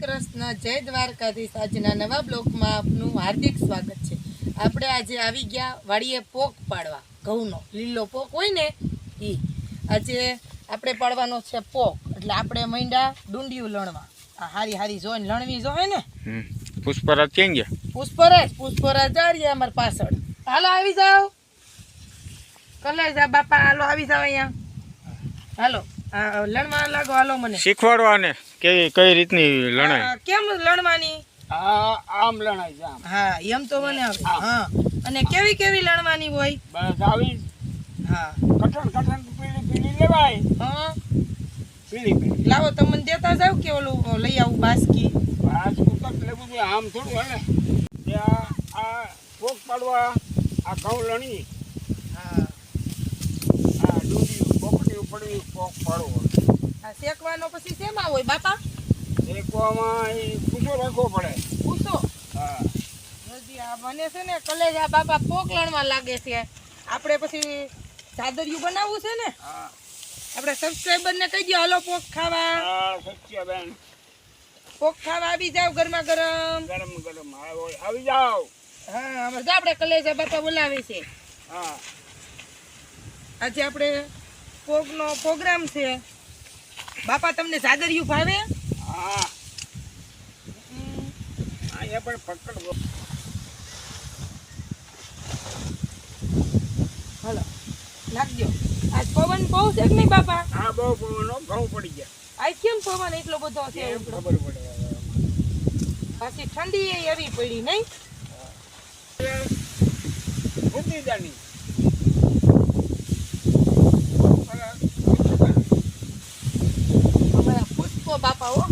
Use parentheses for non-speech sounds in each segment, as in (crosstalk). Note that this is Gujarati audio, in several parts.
કૃષ્ણ જય દ્વારકાધીશ. આજના નવા બ્લોકમાં આપનું હાર્દિક સ્વાગત છે. આપણે આજે આવી ગયા વાડીએ પોક પાડવા. ઘઉંનો. લીલો પોક હોય ને એ આજે આપણે પાડવાનો છે પોક. એટલે આપણે માંડ્યા ડુંડિયું લણવા. આ હારી હારી જોઈને લણવી જોવે ને. પુષ્પરાજ ક્યાં ગયા? પુષ્પરાજ પુષ્પરાજ જાડીએ અમાર પાછળ. હાલો આવી જાઓ. કલે જા બાપા હાલો આવી જાઓ અહીંયા. હાલો લણવા લાગો હાલો મને. શીખવાડવા ને કેવી કઈ રીતની લણાય કેમ લણવાની હા આમ લણાય છે આમ. હા એમ તો મને આવે. હા. અને કેવી કેવી લણવાની હોય? બસ આવી. હા. કઠણ કઠણ પીળી પીળી લેવાય. હા. પીળી પીળી. લાવો તમને દેતા જાવ કે ઓલું લઈ આવું બાસકી? બાસકી તો લેવું જોઈએ. આમ થોડું હે તે આ આ પોક પાડવા આ ઘઉં લણી હા. આ ડુંડી પોકડી પડવી પોક પાડવો. આ શેકવાનો પછી શેમાં હોય બાપા? શેકવામાં એ પૂછો રાખવો પડે. પૂછો હા. હજી આ બને છે ને કલેજા બાપા પોક લણવા લાગે છે. આપણે પછી ચાદરિયું બનાવવું છે ને? હા. આપણે સબસ્ક્રાઇબરને કહી દો હલો પોક ખાવા. આ સચ્યાબેન પોક ખાવા આવી જાવ ગરમા ગરમ ગરમ. ગરમ આવો આવી જાવ હા અમે જો આપણે કલેજા બાપા બોલાવી છે. હા. આજે આપણે પોગનો પ્રોગ્રામ છે. બાપા તમને સાદરિયું ભાવે? હા. અહીંયા પણ પકડવો હલો નાખજો. આજ પવન બહુ છે કે નહીં બાપા? આ બહુ પવનો ઘઉં પડી ગયા. આજ કેમ પવન એટલો બધો છે? ખબર પડે પાછી ઠંડી એવી પડી નહીં? ઉડી જાની અમારા પુષ્પો બાપા હો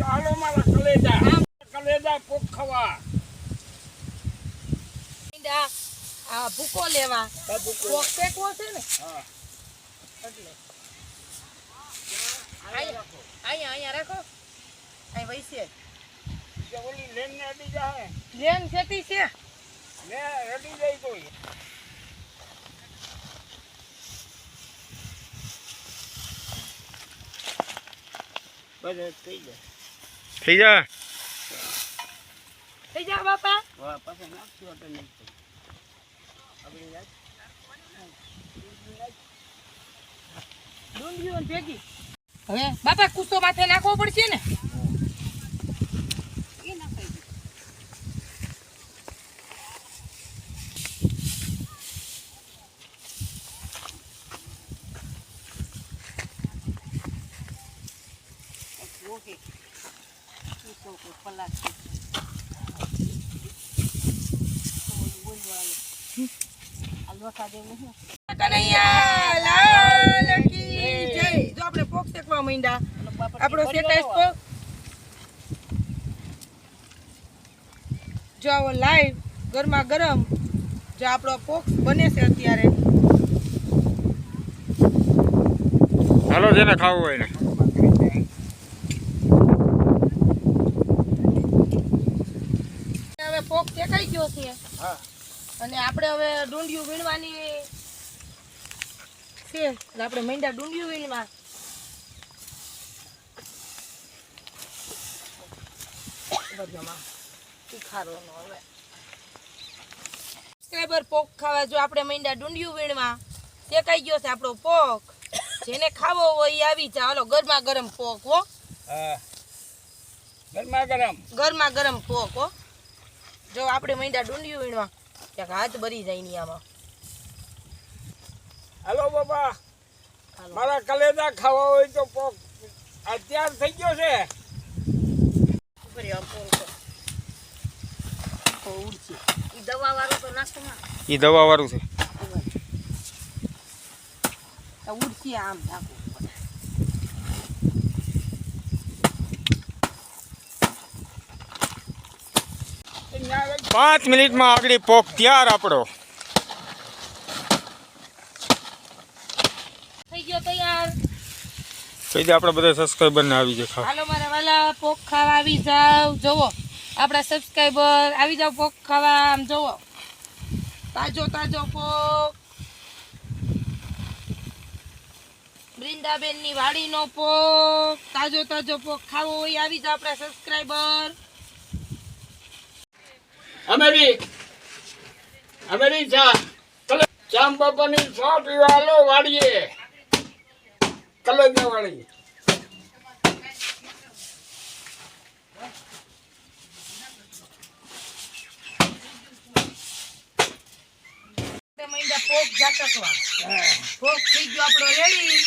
હાલો મારા કલેજા કલેજા ખાવા ઈંડા, આ ભૂકો લેવા. ભૂકો પોક ફેંકવો છે ને? હા. એટલે. અહીંયા અહીંયા અહીંયા રાખો. અહીં વૈસે. જે ઓલી લેન ને અડી જાય લેન ખેતી છે. ને અડી જાય તો. બસ થઈ જાય. થઈ જા થઈ જા બાપા પાછા નાખશું. આપણી. ડુંગળીઓ ભેગી હવે બાપા, કૂસો માથે નાખવો પડશે ને Okay. લાલ કી જય. જો આપણે પોક શેકવા માંડ્યા આપણો જો આવો લાઈવ ગરમા ગરમ જો આપણો પોક બને છે અત્યારે હાલો જેને ખાવું હોય ને હવે પોક શેકાઈ ગયો છે. હા. અને આપણે હવે ડુંડિયું વીણવાની છે. આપણે મૈંડા ડુંડિયું વીણવા. સબસ્ક્રાઈબર પોક ખાવા જો આપણે માંડ્યા ડુંડિયું વીણવા. શેકાઈ ગયો છે આપણો પોક. જેને ખાવો હોય એ આવી જાય હાલો ગરમા ગરમ પોક હો. ગરમા ગરમ. ગરમા ગરમ પોક હો. જો આપણે માંડ્યા ડુંડિયું વીણવા. ક્યાંક હાથ ભરી જાય ની આમાં. હેલો બાપા. મારા કલેજા ખાવા હોય તો પોક. અત્યાર થઈ ગયો છે. તો ઉડશે. ઈ દવા વાળું તો નાખો એ દવા વાળું છે. તો ઉડશે આમ નાખવું પડે. અહીંયા આવે પાંચ મિનિટમાં આગળ પોક તૈયાર આપણો. થઈ ગયો તૈયાર. કહી આપણે બધા સબસ્ક્રાઈબરને આવી જાય હાલો મારા વાલા પોક ખાવા આવી જાવ. જોવો આપણા સબસ્ક્રાઈબર આવી જાવ પોક ખાવા. આમ જોવો તાજો તાજો પોક. વૃંદાબેનની વાડીનો પોક. તાજો તાજો પોક ખાવો હોય આવી જાવ આપણા સબસ્ક્રાઈબર અમેરી અમેરી ચા ચામ બાપાની ચા પીવા હાલો વાડીએ કલેજા વાળી પોક ઝાટકવા પોક થઈ ગયો આપણો રેડી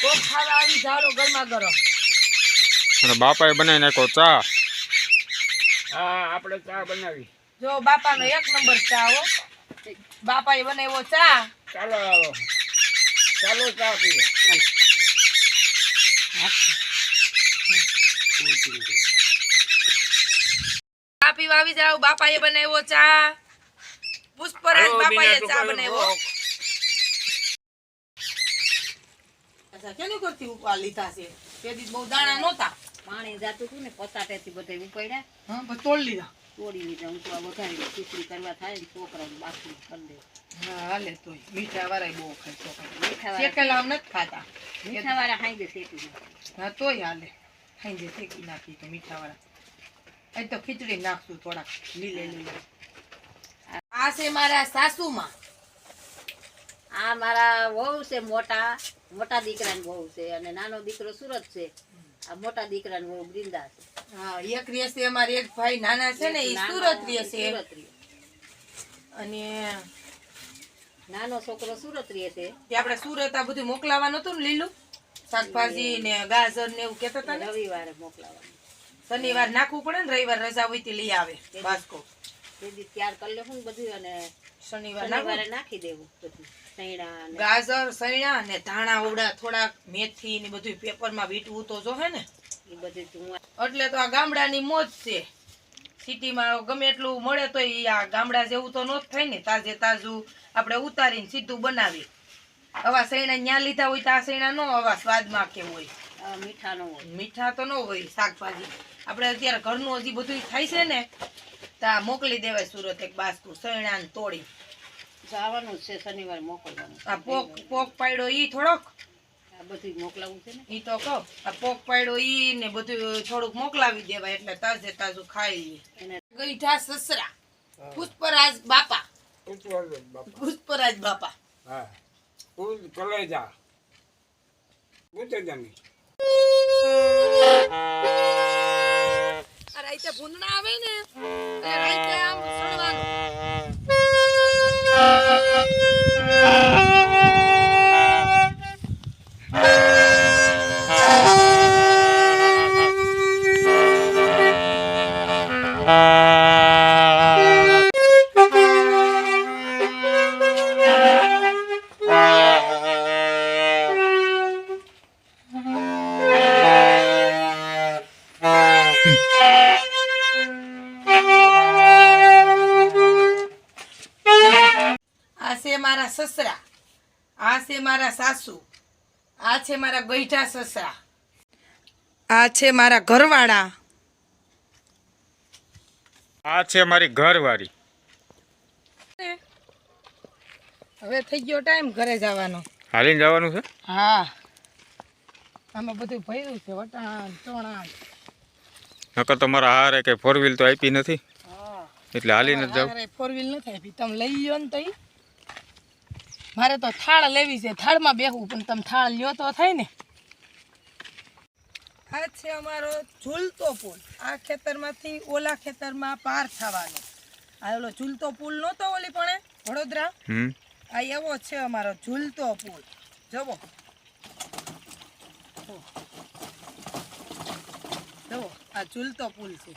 પોક ખાવા આવી જાવ ગરમા ગરમ. અને બાપાએ બનાવી નાખ્યો ચા. હા આપણે ચા બનાવી. જો બાપાનો એક નંબર ચા હો. બાપાએ બનાવ્યો ચા. ચાલો આવો. ચાલો ચા પીએ. ચા પીવા આવી જાવ બાપાએ બનાવ્યો ચા. પુષ્પરાજ બાપાએ ચા બનાવ્યો. પોક. કરતી ઉપા લીધા છે? તે દી બહુ દાણા નહોતા. પાણી જાતું હતું ને પતાટેથી બધે ઉપાડ્યા. હા તોડ લીધા. તોડી લીધા ઊંચવા વધારે ખીચડી કરવા થાય ને છોકરાને બાકી કરી દે. હા હાલે તો મીઠા વાળા બહુ ખાય છોકરા મીઠા શેકેલા નથી ખાતા. મીઠા વાળા દે શેકી નાખે. હા તોય હાલે. ખાઈ જે શેકી નાખી તો મીઠા વાળા એ તો ખીચડી નાખશું થોડાક. લીલે લીલે. આ છે મારા સાસુમાં. આ મારા વહુ છે મોટા. મોટા દીકરાની વહુ છે અને નાનો દીકરો સુરત છે. આ મોટા દીકરાની વહુ બૃંદા છે હા એક રહેશે અમારે એક ભાઈ નાના છે ને એ સુરત રહેશે અને નાનો છોકરો સુરત રહે છે. તે આપણે સુરત આ બધું મોકલાવાનું હતું ને લીલું? શાકભાજી ને ગાજર ને એવું કેતા હતા ને? રવિવારે મોકલાવાનું. શનિવાર નાખવું પડે ને રવિવાર રજા હોય તે લઈ આવે બાસ્કો. ત્યાર કરી લેવું બધું અને શનિવાર નાખી દેવું બધું. સૈણા ગાજર સૈણા ને ધાણા ઉડા થોડાક મેથી ને બધું પેપરમાં વીટવું તો જોહે ને. એ બધું એટલે તો આ ગામડાની મોજ છે. સિટીમાં ગમે એટલું મળે તો એ આ ગામડા જેવું તો નો જ થાય ને તાજે તાજું આપણે ઉતારીને સીધું બનાવી આવા સૈણા ન્યા લીધા હોય તો આ સૈણા નો આવા સ્વાદમાં કેમ હોય? આ મીઠા નો હોય. મીઠા તો ન હોય શાકભાજી. આપણે અત્યારે ઘરનું હજી બધું થાય છે ને તા મોકલી દેવાય સુરત એક બાસ્કુ સૈણા ને તોડી જવાનું છે શનિવારે મોકલવાનું આ પોક પોક પાડ્યો ઈ થોડોક? આ બધું મોકલાવું છે ને? ઈ તો કહો. આ પોક પાડ્યો ઈ ને બધું થોડુંક મોકલાવી દેવાય એટલે તાજે તાજું ખાઈ લઈએ ગઈઠા સસરા. પુષ્પરાજ બાપા. પુષ્પરાજ બાપા. હા. તું કલેજા જમી આ ભૂંદણા આવે ને રાઈતે આમ સળવાનું. Ah! (laughs) સસરા. આ છે મારા સાસુ. આ છે મારા ગઈઠા સસરા. આ છે મારા ઘરવાળા. આ છે મારી ઘરવાળી. હવે થઈ ગયો ટાઈમ ઘરે જવાનો. હાલીને જવાનું છે? હા. આમાં બધું ભર્યું છે વટાણ ચણા નકર તો મારા હારે કે ફોર વ્હીલ તો આપી નથી? એટલે હાલીને જાવ ફોર વ્હીલ નથી આપી. તમે લઈ ગયો ને તઈ. મારે તો થાળ લેવી છે. થાળમાં બેહવું પણ તમે થાળ લ્યો તો થાય ને. આ છે અમારો ઝૂલતો પુલ. આ ખેતરમાંથી ઓલા ખેતરમાં પાર થવાનો. આ ઓલો ઝૂલતો પુલ નહોતો ઓલી પણ વડોદરા? આ એવો છે અમારો ઝૂલતો પુલ. જવો. જવો આ ઝૂલતો પુલ છે.